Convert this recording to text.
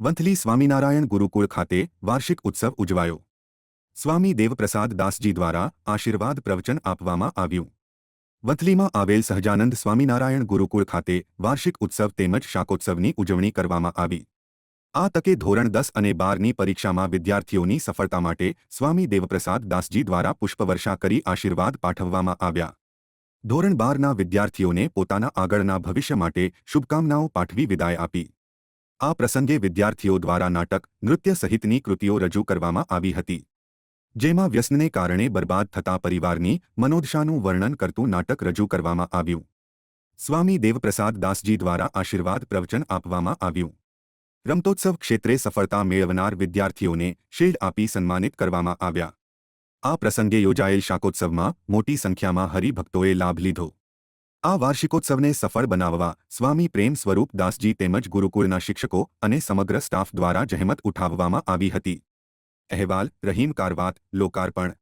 વંથલી સ્વામિનારાયણ ગુરુકુળ ખાતે વાર્ષિક ઉત્સવ ઉજવાયો. સ્વામી દેવપ્રસાદ દાસજી દ્વારા આશીર્વાદ પ્રવચન આપવામાં આવ્યું. વંથલીમાં આવેલ સહજાનંદ સ્વામિનારાયણ ગુરુકુળ ખાતે વાર્ષિક ઉત્સવ તેમજ શાકોત્સવની ઉજવણી કરવામાં આવી. આ તકે ધોરણ દસ અને બારની પરીક્ષામાં વિદ્યાર્થીઓની સફળતા માટે સ્વામી દેવપ્રસાદ દાસજી દ્વારા પુષ્પવર્ષા કરી આશીર્વાદ પાઠવવામાં આવ્યા. ધોરણ બારના વિદ્યાર્થીઓને પોતાના આગળના ભવિષ્ય માટે શુભકામનાઓ પાઠવી વિદાય આપી. આ પ્રસંગે વિદ્યાર્થીઓ દ્વારા નાટક, નૃત્ય સહિતની કૃતિઓ રજૂ કરવામાં આવી હતી. જેમાં વ્યસનને કારણે બરબાદ થતા પરિવારની મનોદશાનું વર્ણન કરતું નાટક રજૂ કરવામાં આવ્યું. સ્વામી દેવપ્રસાદ દાસજી દ્વારા આશીર્વાદ પ્રવચન આપવામાં આવ્યું. રમતોત્સવ ક્ષેત્રે સફળતા મેળવનાર વિદ્યાર્થીઓને શિલ્ડ આપી સન્માનિત કરવામાં આવ્યા. આ પ્રસંગે યોજાયેલ શાકોત્સવમાં મોટી સંખ્યામાં હરિભક્તોએ લાભ લીધો. આ વાર્ષિકોત્સવને સફળ બનાવવા સ્વામી પ્રેમ સ્વરૂપ દાસજી તેમજ ગુરુકુળના શિક્ષકો અને સમગ્ર સ્ટાફ દ્વારા જહેમત ઉઠાવવામાં આવી હતી. અહેવાલ, રહીમ કારવાત, લોકાર્પણ